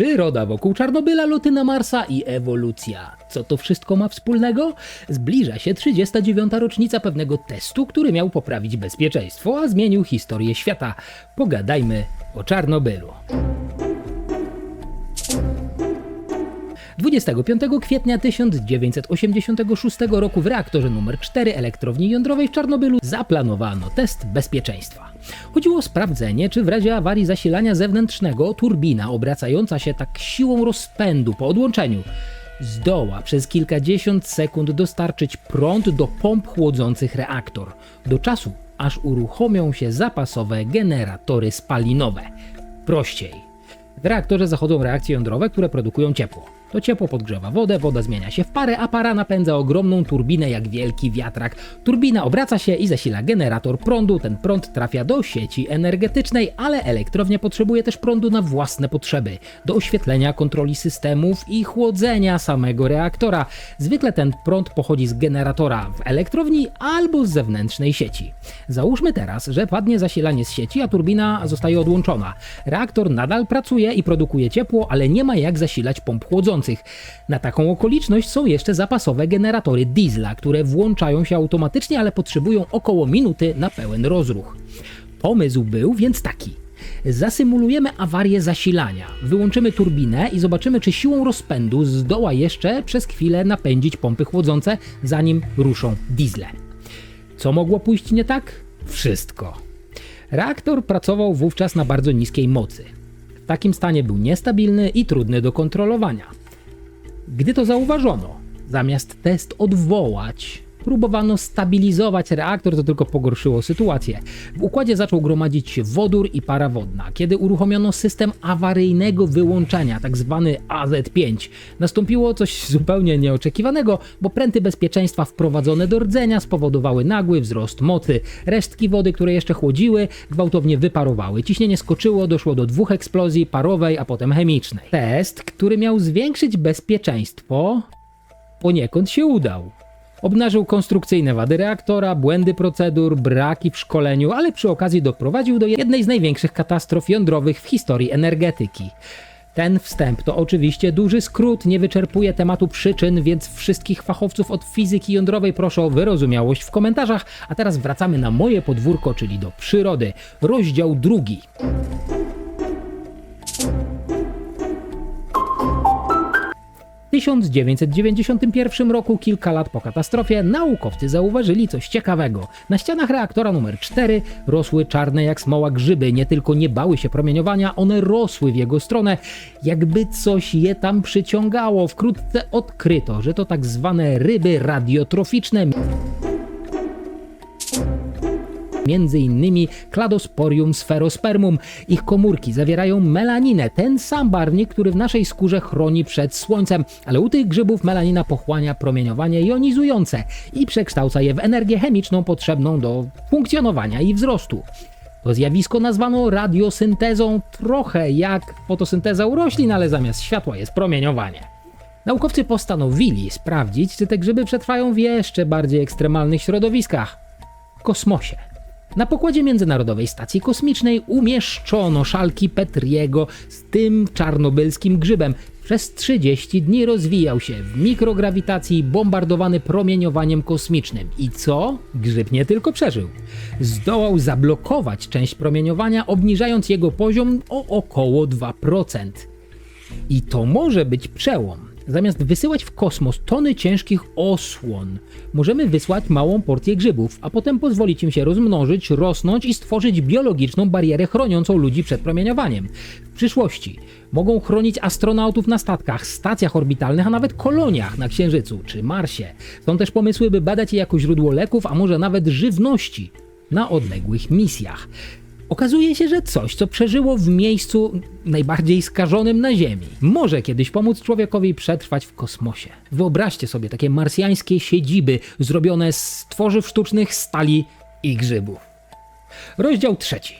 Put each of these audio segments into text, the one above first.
Przyroda wokół Czarnobyla, loty na Marsa i ewolucja. Co to wszystko ma wspólnego? Zbliża się 39. rocznica pewnego testu, który miał poprawić bezpieczeństwo, a zmienił historię świata. Pogadajmy o Czarnobylu. 25 kwietnia 1986 roku w reaktorze nr 4 elektrowni jądrowej w Czarnobylu zaplanowano test bezpieczeństwa. Chodziło o sprawdzenie, czy w razie awarii zasilania zewnętrznego turbina obracająca się tak siłą rozpędu po odłączeniu zdoła przez kilkadziesiąt sekund dostarczyć prąd do pomp chłodzących reaktor, do czasu aż uruchomią się zapasowe generatory spalinowe. Prościej. W reaktorze zachodzą reakcje jądrowe, które produkują ciepło. To ciepło podgrzewa wodę, woda zmienia się w parę, a para napędza ogromną turbinę jak wielki wiatrak. Turbina obraca się i zasila generator prądu. Ten prąd trafia do sieci energetycznej, ale elektrownia potrzebuje też prądu na własne potrzeby, do oświetlenia, kontroli systemów i chłodzenia samego reaktora. Zwykle ten prąd pochodzi z generatora w elektrowni albo z zewnętrznej sieci. Załóżmy teraz, że padnie zasilanie z sieci, a turbina zostaje odłączona. Reaktor nadal pracuje i produkuje ciepło, ale nie ma jak zasilać pomp Na taką okoliczność są jeszcze zapasowe generatory diesla, które włączają się automatycznie, ale potrzebują około minuty na pełen rozruch. Pomysł był więc taki. Zasymulujemy awarię zasilania, wyłączymy turbinę i zobaczymy, czy siłą rozpędu zdoła jeszcze przez chwilę napędzić pompy chłodzące, zanim ruszą diesle. Co mogło pójść nie tak? Wszystko. Reaktor pracował wówczas na bardzo niskiej mocy. W takim stanie był niestabilny i trudny do kontrolowania. Gdy to zauważono, zamiast test odwołać, próbowano stabilizować reaktor, to tylko pogorszyło sytuację. W układzie zaczął gromadzić się wodór i para wodna. Kiedy uruchomiono system awaryjnego wyłączania, tzw. AZ5, nastąpiło coś zupełnie nieoczekiwanego, bo pręty bezpieczeństwa wprowadzone do rdzenia spowodowały nagły wzrost mocy. Resztki wody, które jeszcze chłodziły, gwałtownie wyparowały. Ciśnienie skoczyło, doszło do dwóch eksplozji parowej, a potem chemicznej. Test, który miał zwiększyć bezpieczeństwo, poniekąd się udał. Obnażył konstrukcyjne wady reaktora, błędy procedur, braki w szkoleniu, ale przy okazji doprowadził do jednej z największych katastrof jądrowych w historii energetyki. Ten wstęp to oczywiście duży skrót, nie wyczerpuje tematu przyczyn, więc wszystkich fachowców od fizyki jądrowej proszę o wyrozumiałość w komentarzach. A teraz wracamy na moje podwórko, czyli do przyrody. Rozdział drugi. 1991 roku, kilka lat po katastrofie, naukowcy zauważyli coś ciekawego. Na ścianach reaktora numer 4 rosły czarne jak smoła grzyby. Nie tylko nie bały się promieniowania, one rosły w jego stronę, jakby coś je tam przyciągało. Wkrótce odkryto, że to tak zwane ryby radiotroficzne innymi Cladosporium spherospermum. Ich komórki zawierają melaninę, ten sam barwnik, który w naszej skórze chroni przed słońcem, ale u tych grzybów melanina pochłania promieniowanie jonizujące i przekształca je w energię chemiczną potrzebną do funkcjonowania i wzrostu. To zjawisko nazwano radiosyntezą, trochę jak fotosynteza u roślin, ale zamiast światła jest promieniowanie. Naukowcy postanowili sprawdzić, czy te grzyby przetrwają w jeszcze bardziej ekstremalnych środowiskach kosmosie. Na pokładzie Międzynarodowej Stacji Kosmicznej umieszczono szalki Petriego z tym czarnobylskim grzybem. Przez 30 dni rozwijał się w mikrograwitacji bombardowany promieniowaniem kosmicznym. I co? Grzyb nie tylko przeżył. Zdołał zablokować część promieniowania, obniżając jego poziom o około 2%. I to może być przełom. Zamiast wysyłać w kosmos tony ciężkich osłon, możemy wysłać małą porcję grzybów, a potem pozwolić im się rozmnożyć, rosnąć i stworzyć biologiczną barierę chroniącą ludzi przed promieniowaniem. W przyszłości mogą chronić astronautów na statkach, stacjach orbitalnych, a nawet koloniach na Księżycu czy Marsie. Są też pomysły, by badać je jako źródło leków, a może nawet żywności na odległych misjach. Okazuje się, że coś, co przeżyło w miejscu najbardziej skażonym na Ziemi, może kiedyś pomóc człowiekowi przetrwać w kosmosie. Wyobraźcie sobie takie marsjańskie siedziby zrobione z tworzyw sztucznych, stali i grzybów. Rozdział trzeci.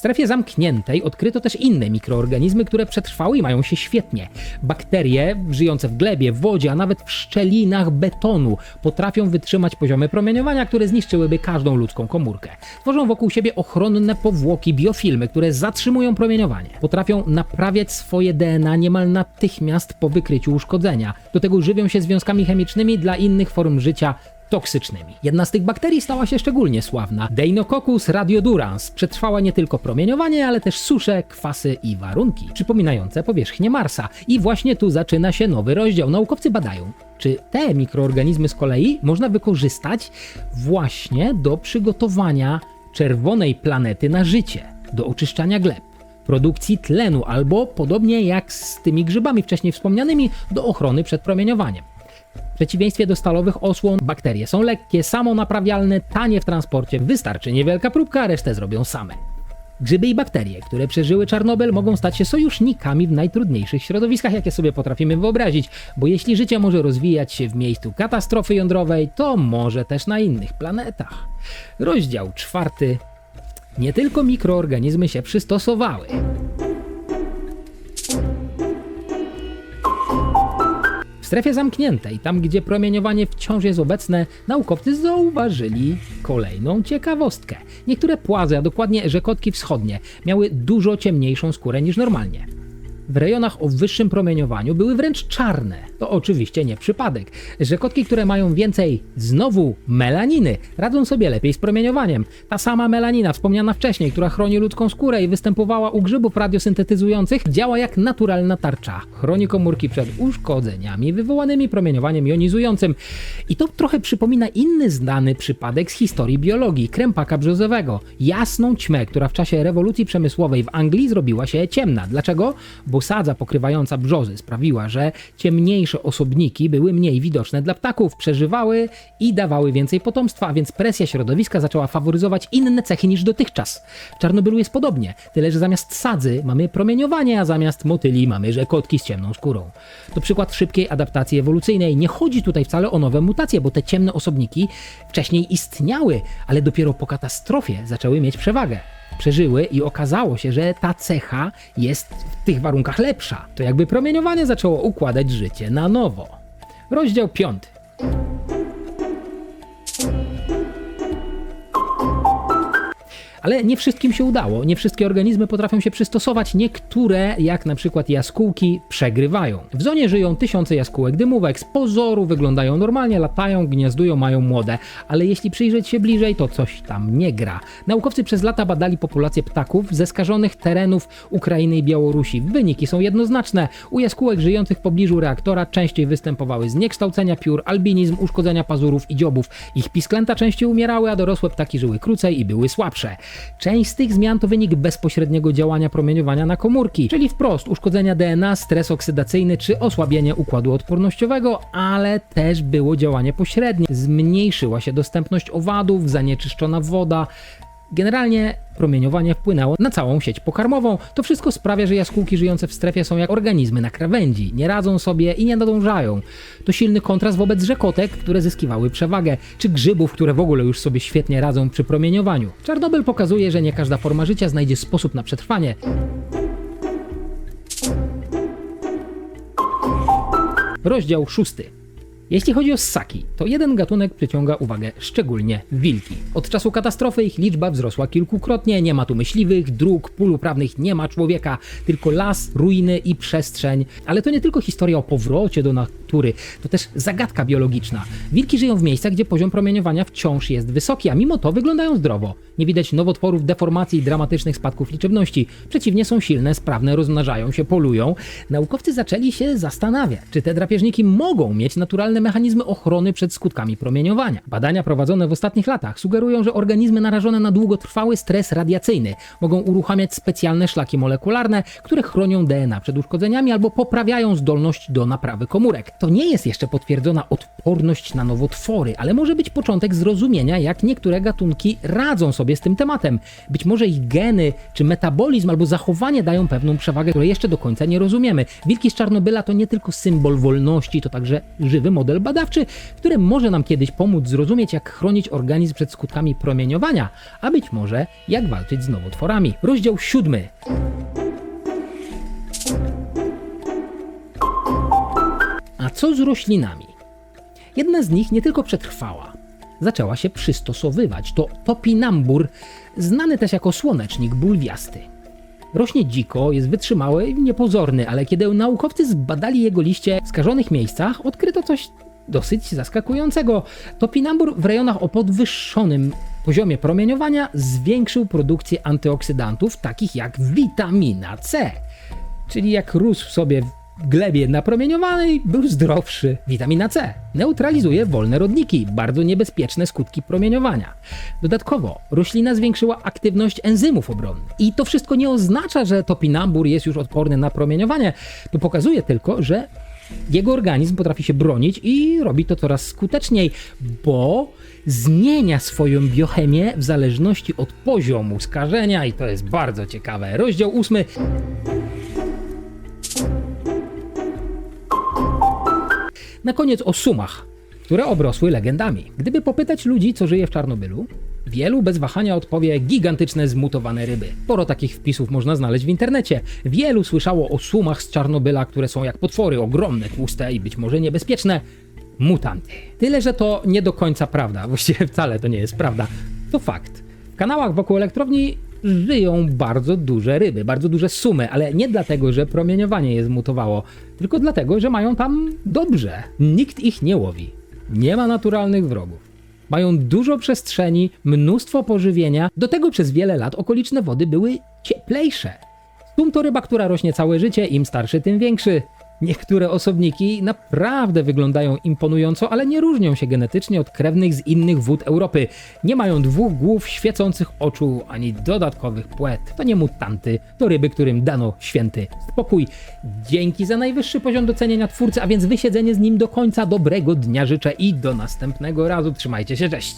W strefie zamkniętej odkryto też inne mikroorganizmy, które przetrwały i mają się świetnie. Bakterie żyjące w glebie, w wodzie, a nawet w szczelinach betonu potrafią wytrzymać poziomy promieniowania, które zniszczyłyby każdą ludzką komórkę. Tworzą wokół siebie ochronne powłoki, biofilmy, które zatrzymują promieniowanie. Potrafią naprawiać swoje DNA niemal natychmiast po wykryciu uszkodzenia. Do tego żywią się związkami chemicznymi dla innych form życia toksycznymi. Jedna z tych bakterii stała się szczególnie sławna. Deinococcus radiodurans przetrwała nie tylko promieniowanie, ale też susze, kwasy i warunki przypominające powierzchnię Marsa. I właśnie tu zaczyna się nowy rozdział. Naukowcy badają, czy te mikroorganizmy z kolei można wykorzystać właśnie do przygotowania czerwonej planety na życie, do oczyszczania gleb produkcji tlenu, albo podobnie jak z tymi grzybami wcześniej wspomnianymi, do ochrony przed promieniowaniem. W przeciwieństwie do stalowych osłon, bakterie są lekkie, samonaprawialne, tanie w transporcie. Wystarczy niewielka próbka, a resztę zrobią same. Grzyby i bakterie, które przeżyły Czarnobyl, mogą stać się sojusznikami w najtrudniejszych środowiskach, jakie sobie potrafimy wyobrazić, bo jeśli życie może rozwijać się w miejscu katastrofy jądrowej, to może też na innych planetach. Rozdział czwarty. Nie tylko mikroorganizmy się przystosowały. Strefie zamkniętej, tam gdzie promieniowanie wciąż jest obecne, naukowcy zauważyli kolejną ciekawostkę. Niektóre płazy, a dokładnie rzekotki wschodnie, miały dużo ciemniejszą skórę niż normalnie. W rejonach o wyższym promieniowaniu były wręcz czarne. To oczywiście nie przypadek. Rzekotki, które mają więcej znowu melaniny, radzą sobie lepiej z promieniowaniem. Ta sama melanina, wspomniana wcześniej, która chroni ludzką skórę i występowała u grzybów radiosyntetyzujących, działa jak naturalna tarcza. Chroni komórki przed uszkodzeniami wywołanymi promieniowaniem jonizującym. I to trochę przypomina inny znany przypadek z historii biologii krępaka brzozowego. Jasną ćmę, która w czasie rewolucji przemysłowej w Anglii zrobiła się ciemna. Dlaczego? Bo sadza pokrywająca brzozy sprawiła, że ciemniejsze osobniki były mniej widoczne dla ptaków, przeżywały i dawały więcej potomstwa, więc presja środowiska zaczęła faworyzować inne cechy niż dotychczas. W Czarnobylu jest podobnie, tyle że zamiast sadzy mamy promieniowanie, a zamiast motyli mamy rzekotki z ciemną skórą. To przykład szybkiej adaptacji ewolucyjnej. Nie chodzi tutaj wcale o nowe mutacje, bo te ciemne osobniki wcześniej istniały, ale dopiero po katastrofie zaczęły mieć przewagę przeżyły i okazało się, że ta cecha jest w tych warunkach lepsza. To jakby promieniowanie zaczęło układać życie na nowo. Rozdział 5. Ale nie wszystkim się udało, nie wszystkie organizmy potrafią się przystosować, niektóre, jak na przykład jaskółki, przegrywają. W zonie żyją tysiące jaskółek dymówek, z pozoru wyglądają normalnie, latają, gniazdują, mają młode, ale jeśli przyjrzeć się bliżej, to coś tam nie gra. Naukowcy przez lata badali populację ptaków ze skażonych terenów Ukrainy i Białorusi. Wyniki są jednoznaczne. U jaskółek żyjących w pobliżu reaktora częściej występowały zniekształcenia piór, albinizm, uszkodzenia pazurów i dziobów. Ich pisklęta częściej umierały, a dorosłe ptaki żyły krócej i były słabsze. Część z tych zmian to wynik bezpośredniego działania promieniowania na komórki, czyli wprost uszkodzenia DNA, stres oksydacyjny czy osłabienie układu odpornościowego, ale też było działanie pośrednie. Zmniejszyła się dostępność owadów, zanieczyszczona woda. Generalnie promieniowanie wpłynęło na całą sieć pokarmową. To wszystko sprawia, że jaskółki żyjące w strefie są jak organizmy na krawędzi, nie radzą sobie i nie nadążają. To silny kontrast wobec rzekotek, które zyskiwały przewagę, czy grzybów, które w ogóle już sobie świetnie radzą przy promieniowaniu. Czarnobyl pokazuje, że nie każda forma życia znajdzie sposób na przetrwanie. Rozdział szósty. Jeśli chodzi o ssaki, to jeden gatunek przyciąga uwagę szczególnie wilki. Od czasu katastrofy ich liczba wzrosła kilkukrotnie, nie ma tu myśliwych, dróg, pól uprawnych, nie ma człowieka, tylko las, ruiny i przestrzeń. Ale to nie tylko historia o powrocie do natury, to też zagadka biologiczna. Wilki żyją w miejscach, gdzie poziom promieniowania wciąż jest wysoki, a mimo to wyglądają zdrowo. Nie widać nowotworów, deformacji i dramatycznych spadków liczebności. Przeciwnie, są silne, sprawne, rozmnażają się, polują. Naukowcy zaczęli się zastanawiać, czy te drapieżniki mogą mieć naturalne mechanizmy ochrony przed skutkami promieniowania. Badania prowadzone w ostatnich latach sugerują, że organizmy narażone na długotrwały stres radiacyjny mogą uruchamiać specjalne szlaki molekularne, które chronią DNA przed uszkodzeniami albo poprawiają zdolność do naprawy komórek. To nie jest jeszcze potwierdzona odporność na nowotwory, ale może być początek zrozumienia, jak niektóre gatunki radzą sobie z tym tematem. Być może ich geny, czy metabolizm albo zachowanie dają pewną przewagę, której jeszcze do końca nie rozumiemy. Wilki z Czarnobyla to nie tylko symbol wolności, to także żywy model model badawczy, który może nam kiedyś pomóc zrozumieć, jak chronić organizm przed skutkami promieniowania, a być może jak walczyć z nowotworami. Rozdział siódmy. A co z roślinami? Jedna z nich nie tylko przetrwała, zaczęła się przystosowywać. To topinambur, znany też jako słonecznik bulwiasty. Rośnie dziko, jest wytrzymały i niepozorny, ale kiedy naukowcy zbadali jego liście w skażonych miejscach, odkryto coś dosyć zaskakującego. Topinambur w rejonach o podwyższonym poziomie promieniowania zwiększył produkcję antyoksydantów, takich jak witamina C. Czyli jak rósł sobie glebie napromieniowanej, był zdrowszy. Witamina C neutralizuje wolne rodniki, bardzo niebezpieczne skutki promieniowania. Dodatkowo roślina zwiększyła aktywność enzymów obronnych. I to wszystko nie oznacza, że topinambur jest już odporny na promieniowanie. To pokazuje tylko, że jego organizm potrafi się bronić i robi to coraz skuteczniej, bo zmienia swoją biochemię w zależności od poziomu skażenia i to jest bardzo ciekawe. Rozdział ósmy Na koniec o sumach, które obrosły legendami. Gdyby popytać ludzi, co żyje w Czarnobylu, wielu bez wahania odpowie gigantyczne zmutowane ryby. Sporo takich wpisów można znaleźć w internecie. Wielu słyszało o sumach z Czarnobyla, które są jak potwory, ogromne, tłuste i być może niebezpieczne. Mutanty. Tyle, że to nie do końca prawda. Właściwie wcale to nie jest prawda. To fakt. W kanałach wokół elektrowni żyją bardzo duże ryby, bardzo duże sumy, ale nie dlatego, że promieniowanie je zmutowało, tylko dlatego, że mają tam dobrze. Nikt ich nie łowi. Nie ma naturalnych wrogów. Mają dużo przestrzeni, mnóstwo pożywienia, do tego przez wiele lat okoliczne wody były cieplejsze. Sum to ryba, która rośnie całe życie, im starszy, tym większy. Niektóre osobniki naprawdę wyglądają imponująco, ale nie różnią się genetycznie od krewnych z innych wód Europy. Nie mają dwóch głów, świecących oczu, ani dodatkowych płet. To nie mutanty, to ryby, którym dano święty spokój. Dzięki za najwyższy poziom docenienia twórcy, a więc wysiedzenie z nim do końca. Dobrego dnia życzę i do następnego razu. Trzymajcie się, cześć!